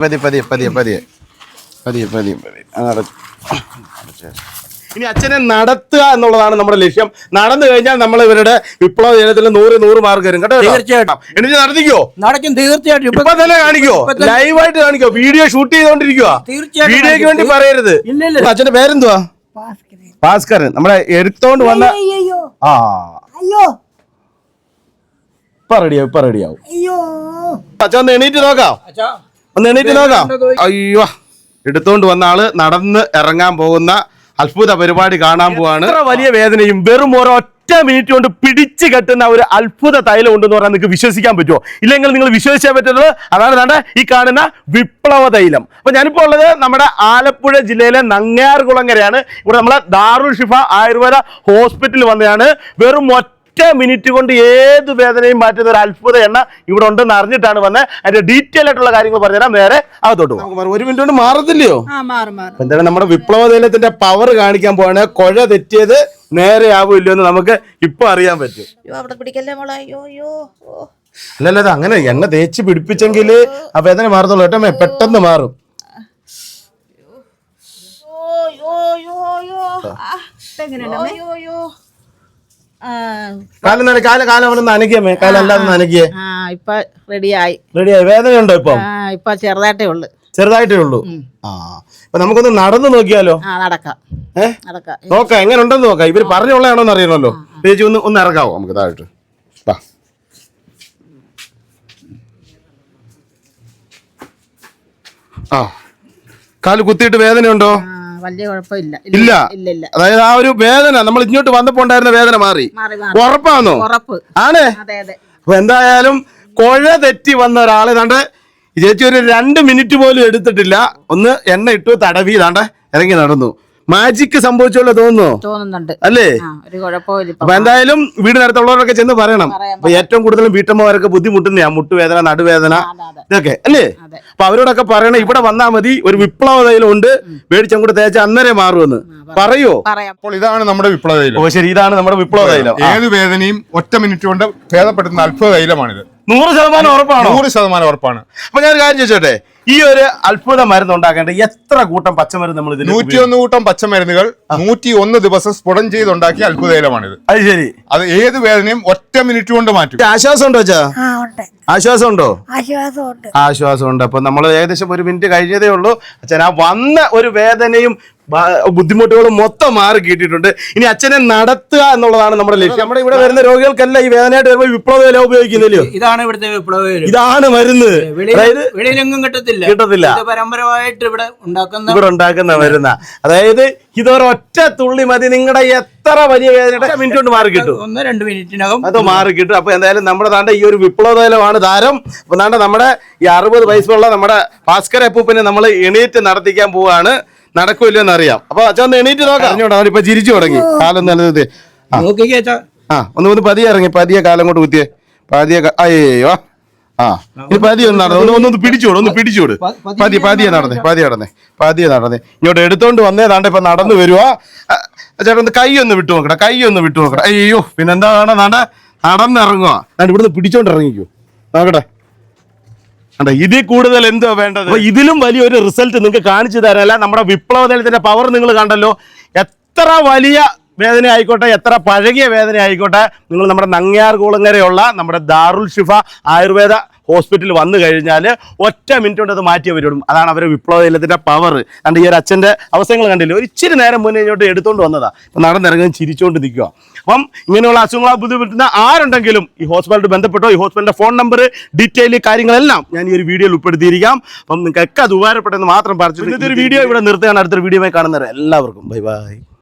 പതിയെ പതിയെ പതിയെ പതിയെ. പതിയെ. ഇനി അച്ഛനെ നടത്തുക എന്നുള്ളതാണ് നമ്മുടെ ലക്ഷ്യം. നടന്നു കഴിഞ്ഞാൽ നമ്മൾ ഇവരുടെ വിപ്ലവ ദിനത്തിൽ നൂറ് നൂറ് മാർക്ക് വരും കേട്ടോ തീർച്ചയായിട്ടും. എനിക്ക് നടത്തിക്കോ? നടക്കും തീർച്ചയായിട്ടും. ഇപ്പൊ തന്നെ കാണിക്കോ? ലൈവായിട്ട് കാണിക്കോ? വീഡിയോ ഷൂട്ട് ചെയ്തോണ്ടിരിക്കുക തീർച്ചയായിട്ടും വീഡിയോക്ക് വേണ്ടി പറയരുത്. ഇല്ല, ഇല്ല. അച്ഛന്റെ പേരെന്തുവാ? ഭാസ്കരൻ. നമ്മളെ എടുത്തോണ്ട് വന്ന അയ്യോ ആ. അയ്യോ. ഇപ്പൊ റെഡിയാവും ഇപ്പൊ റെഡിയാവും അയ്യോ. അച്ഛൻ എണീറ്റ് നോക്കാം. അച്ഛാ, ഒന്ന് എണീറ്റ് നോക്കാം. അയ്യോ. എടുത്തോണ്ട് വന്ന ആൾ നടന്ന് ഇറങ്ങാൻ പോകുന്ന അത്ഭുത പരിപാടി കാണാൻ പോവാണ്. വലിയ വേദനയും വെറും ഒരൊറ്റ മിനിറ്റ് കൊണ്ട് പിടിച്ചു കെട്ടുന്ന ഒരു അത്ഭുത തൈലം ഉണ്ടെന്ന് പറഞ്ഞാൽ നിങ്ങൾക്ക് വിശ്വസിക്കാൻ പറ്റുമോ? ഇല്ലെങ്കിൽ നിങ്ങൾ വിശ്വസിച്ചാൽ പറ്റുന്നത് അതാണ് വേണ്ട ഈ കാണുന്ന വിപ്ലവ തൈലം. അപ്പൊ ഞാനിപ്പോ ഉള്ളത് നമ്മുടെ ആലപ്പുഴ ജില്ലയിലെ നങ്ങയാർകുളങ്ങരയാണ് ഇവിടെ നമ്മളെ ദാറുൽ ഷിഫ ആയുർവേദ ഹോസ്പിറ്റലിൽ വന്നതാണ് വെറും ഒറ്റ മിനിറ്റ് കൊണ്ട് ഏത് വേദനയും മാറ്റുന്ന ഒരു അത്ഭുത എണ്ണ ഇവിടെ ഉണ്ടെന്ന് അറിഞ്ഞിട്ടാണ് വന്നത് അതിന്റെ ഡീറ്റെയിൽ ആയിട്ടുള്ള കാര്യങ്ങൾ പറഞ്ഞുതരാം. നേരെ അകത്തോട്ട് പോകാം ഒരു മിനിറ്റ് കൊണ്ട് മാറത്തില്ലയോ? ആ മാറും മാറും. എന്താണ് നമ്മുടെ വിപ്ലവ തൈലത്തിന്റെ പവർ കാണിക്കാൻ പോവാണ്. കൊഴ തെറ്റിയത് നേരെ ആവില്ലോ എന്ന് നമുക്ക് ഇപ്പൊ അറിയാൻ പറ്റും. അവിടെ പിടിക്കല്ലേ മോളെ? അയ്യോ അയ്യോ. അല്ലല്ല അത് അങ്ങനെ എണ്ണ തേച്ച് പിടിപ്പിച്ചെങ്കിൽ ആ വേദന മാറത്തുള്ളൂ കേട്ടോ പെട്ടെന്ന് മാറും. അയ്യോ അയ്യോ അയ്യോ? അയ്യോ അയ്യോ. കാലം കാല കാലം അവിടെ നനക്കിയമ്മേ കാലം അല്ലാതെ നനക്കിയേ ഇപ്പൊ റെഡിയായി. റെഡിയായി. വേദനയുണ്ടോ ഇപ്പൊ? ഇപ്പൊ ചെറുതായിട്ടേ ഉള്ളു. ചെറുതായിട്ടേ ഉള്ളൂ? ആ. അപ്പൊ നമുക്കൊന്ന് നടന്നു നോക്കിയാലോ? നടക്കാം. നോക്കാം. എങ്ങനെ ഉണ്ടെന്ന് നോക്കാം. ഇവർ പറഞ്ഞുള്ളതാണോന്ന് അറിയണമല്ലോ. ചേച്ചി ഒന്ന് ഒന്ന് ഇറക്കാവോ നമുക്ക് താഴോട്ട്? വാ. ആ. കാൽ കുത്തിയിട്ട് വേദനയുണ്ടോ? വലിയ കുഴപ്പമില്ല. ഇല്ല ഇല്ല. ഇല്ല അതായത് ആ ഒരു വേദന നമ്മൾ ഇങ്ങോട്ട് വന്നപ്പോ ഉണ്ടായിരുന്ന വേദന മാറി. മാറി മാറി. ഉറപ്പാണോ ഉറപ്പ്. ആണേ? അതെ അതെ. അപ്പൊ എന്തായാലും കുഴ തെറ്റി വന്ന ഒരാളെ ദാണ്ട് ഈ ചേച്ചി ഒരു രണ്ട് മിനിറ്റ് പോലും എടുത്തിട്ടില്ല. ഒന്ന് എണ്ണ ഇട്ടു തടവി താണ്ട് ഇറങ്ങി നടന്നു. മാജിക്ക് സംഭവിച്ചോളൂ തോന്നുന്നു. തോന്നുന്നുണ്ട്. അല്ലേ? ഒരു കുഴപ്പമില്ല അപ്പൊ എന്തായാലും വീടിനടുത്തുള്ളവരൊക്കെ ചെന്ന് പറയണം. അപ്പൊ ഏറ്റവും കൂടുതലും വീട്ടമ്മമാരൊക്കെ ബുദ്ധിമുട്ടുന്ന മുട്ടുവേദന നടുവേദന ഇതൊക്കെ അല്ലേ? അതെ. അപ്പൊ അവരോടൊക്കെ പറയണം ഇവിടെ വന്നാൽ മതി ഒരു വിപ്ലവ തൈലം ഉണ്ട് കൂടെ തേച്ച അന്നേരം മാറുമെന്ന്. പറയോ? പറയാം. അപ്പോൾ ഇതാണ് നമ്മുടെ വിപ്ലവ തൈലം ഓ ശരി ഇതാണ് നമ്മുടെ വിപ്ലവ തൈലം. ഏത് വേദനയും ഒറ്റ മിനിറ്റ് കൊണ്ട് ഭേദപ്പെടുത്തുന്ന അത്ഭുത തൈലമാണിത് നൂറ് ശതമാനം ഉറപ്പാണ്? നൂറ് ശതമാനം ഉറപ്പാണ്. അപ്പൊ ഞാൻ ഒരു കാര്യം ചോദിച്ചോട്ടെ? ഈ ഒരു അത്ഭുത മരുന്ന് ഉണ്ടാക്കേണ്ട എത്ര കൂട്ടം പച്ചമരുന്ന് നമ്മൾ ഇതിൽ നൂറ്റിയൊന്ന് കൂട്ടം പച്ചമരുന്നുകൾ നൂറ്റി ഒന്ന് ദിവസം സ്ഫുടം ചെയ്തുണ്ടാക്കിയ അത്ഭുത തൈലമാണിത് അത് ശരി. അത് ഏത് വേദനയും ഒറ്റ മിനിറ്റ് കൊണ്ട് മാറ്റും. ആശ്വാസം ഉണ്ടോ അച്ഛാ? ആ ഉണ്ട്. ആശ്വാസം ഉണ്ടോ ആശ്വാസം ഉണ്ട് അപ്പൊ നമ്മൾ ഏകദേശം ഒരു മിനിറ്റ് കഴിഞ്ഞതേ ഉള്ളൂ. അച്ഛൻ ആ വന്ന ഒരു വേദനയും ബ- ബുദ്ധിമുട്ടുകളും മൊത്തം മാറി കിട്ടിയിട്ടുണ്ട്. ഇനി അച്ഛനെ നടത്തുക എന്നുള്ളതാണ് നമ്മുടെ ലക്ഷ്യം. നമ്മുടെ ഇവിടെ വരുന്ന രോഗികൾക്കല്ല ഈ വേദനയായിട്ട് വരുമ്പോൾ വിപ്ലവ വില ഉപയോഗിക്കുന്നില്ലയോ ഇതാണ് ഇവിടുത്തെ വിപ്ലവ. ഇതാണ് മരുന്ന്. വെളിയിലെങ്ങും കിട്ടത്തില്ല. കിട്ടത്തില്ല. പരമ്പരമായിട്ട് ഇവിടെ ഉണ്ടാക്കുന്ന ഇവിടെ ഉണ്ടാക്കുന്ന മരുന്ന. അതായത് ഇതൊരൊറ്റ തുള്ളി മതി. നിങ്ങളുടെ എത്ര വലിയ വേദനയുടെ മിനിറ്റ് കൊണ്ട് മാറി കിട്ടും. ഒന്ന് രണ്ട് മിനിറ്റിനകം അത് മാറി കിട്ടും. അപ്പൊ എന്തായാലും നമ്മുടെ താണ്ട ഈ ഒരു വിപ്ലവതലമാണ് താരം. അപ്പൊ താണ്ട നമ്മുടെ ഈ അറുപത് വയസ്സുള്ള നമ്മുടെ ഭാസ്കര അപ്പൂപ്പിനെ നമ്മൾ എണീറ്റ് നടത്തിക്കാൻ പോവാണ്. നടക്കൂല്ലോ എന്ന് അറിയാം അപ്പൊ അച്ഛൻ ഒന്ന് എണീറ്റ് നോക്കാം. അറിഞ്ഞോടാ അവനിപ്പൊ ചിരിച്ചു തുടങ്ങി. കാലം നല്ലത് ആ. ഒന്ന് ഒന്ന് പതിയെ ഇറങ്ങി പതിയെ കാലം കൊണ്ട് കുത്തിയേ. പതിയെ അയ്യോ. ആ ഇനി പതിയെ ഒന്ന് നടന്നു? ഒന്ന് ഒന്ന് പിടിച്ചോട് ഒന്ന് പിടിച്ചോട്. പതി പതിയെ നടന്നേ പതിയെ നടന്നേ പതിയെ നടന്നേ. ഇങ്ങോട്ട് എടുത്തോണ്ട് വന്നേതാണ്ട് ഇപ്പൊ നടന്നു വരുവാ. ചേട്ടൻ ചേട്ടാ ഒന്ന് കൈ ഒന്ന് വിട്ടു നോക്കട്ടെ കൈ ഒന്ന് വിട്ടു നോക്കട്ടെ അയ്യോ പിന്നെന്താ വേണം നാണ്ട നടന്നിറങ്ങുക ഇവിടുന്ന് പിടിച്ചോണ്ട് ഇറങ്ങിക്കോ. നോക്കട്ടെ. ഇതിൽ കൂടുതൽ എന്തോ വേണ്ടത്? ഇതിലും വലിയൊരു റിസൾട്ട് നിങ്ങൾക്ക് കാണിച്ചു തരാനല്ല നമ്മുടെ വിപ്ലവ ദളത്തിന്റെ പവർ നിങ്ങൾ കണ്ടല്ലോ. എത്ര വലിയ വേദന ആയിക്കോട്ടെ എത്ര പഴകിയ വേദന ആയിക്കോട്ടെ നിങ്ങൾ നമ്മുടെ നങ്ങയാർ കുളങ്ങരയുള്ള നമ്മുടെ ദാറുൽ ഷിഫ ആയുർവേദ ഹോസ്പിറ്റലിൽ വന്നു കഴിഞ്ഞാൽ ഒറ്റ മിനിറ്റ് കൊണ്ട് അത് മാറ്റി വരും അതാണ് അവരെ വിപ്ലവത്തിന്റെ പവർ കണ്ട് ഈ ഒരു അച്ഛന്റെ അവസ്ഥകൾ കണ്ടില്ല? ഒരു ഇച്ചിരി നേരം മുന്നേ ഇങ്ങോട്ട് എടുത്തുകൊണ്ട് വന്നതാണ് ഇപ്പം നടന്നിറങ്ങി ചിരിച്ചുകൊണ്ട് നിൽക്കുക അപ്പം ഇങ്ങനെയുള്ള അസുഖങ്ങളാണ് ബുദ്ധിമുട്ടുന്ന ആരുണ്ടെങ്കിലും ഈ ഹോസ്പിറ്റലിൽ ബന്ധപ്പെട്ടോ ഈ ഹോസ്പിറ്റലിന്റെ ഫോൺ നമ്പർ ഡീറ്റെയിൽ കാര്യങ്ങളെല്ലാം ഞാൻ ഈ ഒരു വീഡിയോയിൽ ഉൾപ്പെടുത്തിയിരിക്കാം. അപ്പം നിങ്ങൾക്ക് ഒക്കെ അത് ഉപകാരപ്പെട്ടെന്ന് മാത്രം പറഞ്ഞു ഇന്നത്തെ ഒരു വീഡിയോ ഇവിടെ നിർത്തുകയാണ്. അടുത്തൊരു വീഡിയോ കാണുന്നവരെ എല്ലാവർക്കും. Bye bye